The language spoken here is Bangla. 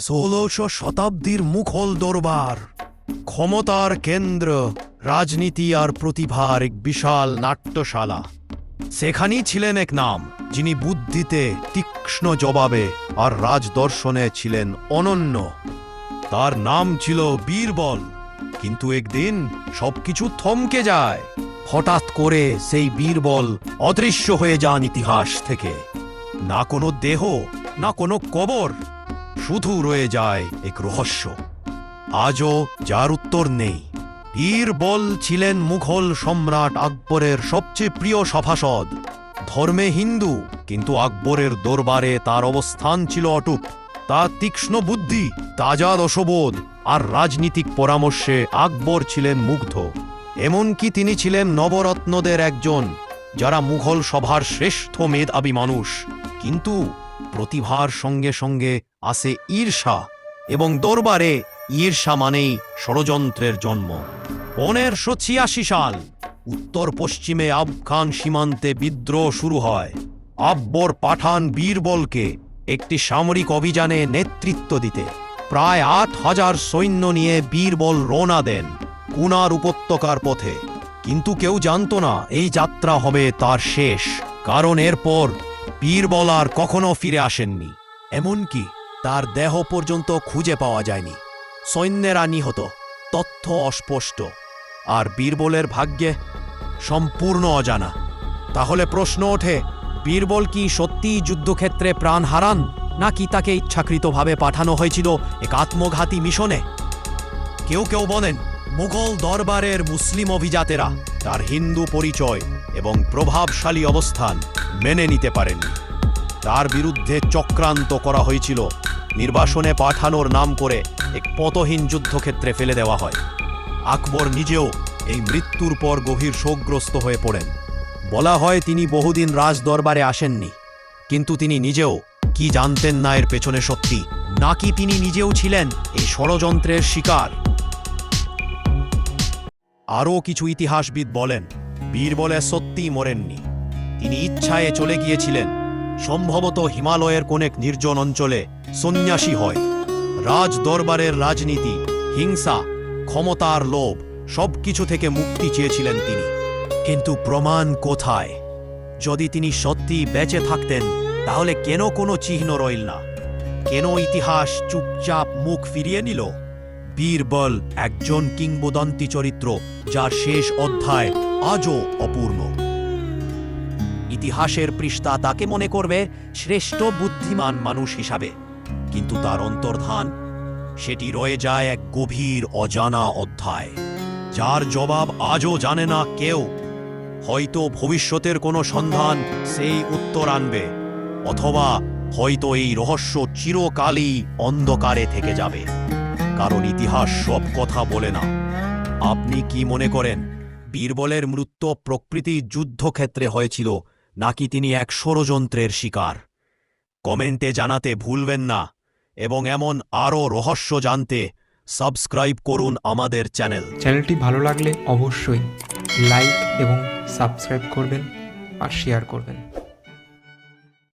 ষোলশ শতাব্দীর মুঘল দরবার। ক্ষমতার কেন্দ্র, রাজনীতি আর প্রতিভার এক বিশাল নাট্যশালা। সেখানেই ছিলেন এক নাম, যিনি বুদ্ধিতে তীক্ষ্ণ জবাবে আর রাজদর্শনে ছিলেন অনন্য। তার নাম ছিল বীরবল। কিন্তু একদিন সবকিছু থমকে যায়। হঠাৎ করে সেই বীরবল অদৃশ্য হয়ে যান ইতিহাস থেকে। না কোনো দেহ, না কোনো কবর। শুধু রয়ে যায় এক রহস্য। আজও যার উত্তর নেই। বীরবল ছিলেন মুঘল সম্রাট আকবরের সবচেয়ে প্রিয় সভাসদ। ধর্মে হিন্দু, কিন্তু আকবরের দরবারে তার অবস্থান ছিল অটুট। তার তীক্ষ্ণ বুদ্ধি, তাজা রসবোধ আর রাজনীতিক পরামর্শে আকবর ছিলেন মুগ্ধ। এমনকি তিনি ছিলেন নবরত্নদের একজন, যারা মুঘল সভার শ্রেষ্ঠ মেধাবী মানুষ। কিন্তু প্রতিভার সঙ্গে সঙ্গে আসে ঈর্ষা এবং দরবারে ঈর্ষা মানেই ষড়যন্ত্রের জন্ম। পনেরশো ছিয়াশি সাল, উত্তর পশ্চিমে আফগান সীমান্তে বিদ্রোহ শুরু হয়। আব্বর পাঠান বীরবলকে একটি সামরিক অভিযানে নেতৃত্ব দিতে। প্রায় আট হাজার সৈন্য নিয়ে বীরবল রওনা দেন কুনার উপত্যকার পথে। কিন্তু কেউ জানতো না, এই যাত্রা হবে তার শেষ। কারণ এরপর বীরবল আর কখনো ফিরে আসেননি। এমনকি তার দেহ পর্যন্ত খুঁজে পাওয়া যায়নি। সৈন্যেরা নিহত, তথ্য অস্পষ্ট। আর বীরবলের ভাগ্যে সম্পূর্ণ অজানা। তাহলে প্রশ্ন ওঠে, বীরবল কি সত্যিই যুদ্ধক্ষেত্রে প্রাণ হারান, নাকি তাকে ইচ্ছাকৃতভাবে পাঠানো হয়েছিল এক আত্মঘাতী মিশনে? কেউ কেউ বলেন মুঘল দরবারের মুসলিম অভিজাতেরা তার হিন্দু পরিচয় এবং প্রভাবশালী অবস্থান মেনে নিতে পারেননি। তার বিরুদ্ধে চক্রান্ত করা হয়েছিল। নির্বাসনে পাঠানোর নাম করে এক পতহীন যুদ্ধক্ষেত্রে ফেলে দেওয়া হয়। আকবর নিজেও এই মৃত্যুর পর গভীর শোকগ্রস্ত হয়ে পড়েন। বলা হয় তিনি বহুদিন রাজ দরবারে আসেননি, কিন্তু তিনি নিজেও কি জানতেন না এর পেছনে সত্যি, নাকি তিনি নিজেও ছিলেন এই ষড়যন্ত্রের শিকার? আরও কিছু ইতিহাসবিদ বলেন বীরবলে সত্যিই মরেননি। তিনি ইচ্ছায় চলে গিয়েছিলেন। সম্ভবত হিমালয়ের কোনেক নির্জন অঞ্চলে সন্ন্যাসী হয়। রাজ দরবারের রাজনীতি, হিংসা, ক্ষমতার লোভ, সবকিছু থেকে মুক্তি চেয়েছিলেন তিনি। কিন্তু প্রমাণ কোথায়? যদি তিনি সত্যি বেঁচে থাকতেন, তাহলে কেন কোনো চিহ্ন রইল না? কেন ইতিহাস চুপচাপ মুখ ফিরিয়ে নিল? বীরবল একজন কিংবদন্তি চরিত্র, যার শেষ অধ্যায় আজও অপূর্ণ। ইতিহাসের পৃষ্ঠা তাকে মনে করবে শ্রেষ্ঠ বুদ্ধিমান মানুষ হিসাবে, কিন্তু তার অন্তর্ধান, সেটি রয়ে যায় এক গভীর অজানা অধ্যায়, যার জবাব আজও জানে না কেউ। হয়তো ভবিষ্যতের কোনো সন্ধান সেই উত্তর আনবে, অথবা হয়তো এই রহস্য চিরকালই অন্ধকারে থেকে যাবে। কারণ ইতিহাস সব কথা বলে না। আপনি কি মনে করেন, বীরবলের মৃত্যু প্রকৃতি যুদ্ধক্ষেত্রে হয়েছিল নাকি তিনি এক ষড়যন্ত্রের শিকার? কমেন্টে জানাতে ভুলবেন না এবং এমন আরও রহস্য জানতে সাবস্ক্রাইব করুন আমাদের চ্যানেল। চ্যানেলটি ভালো লাগলে অবশ্যই লাইক এবং সাবস্ক্রাইব করবেন আর শেয়ার করবেন।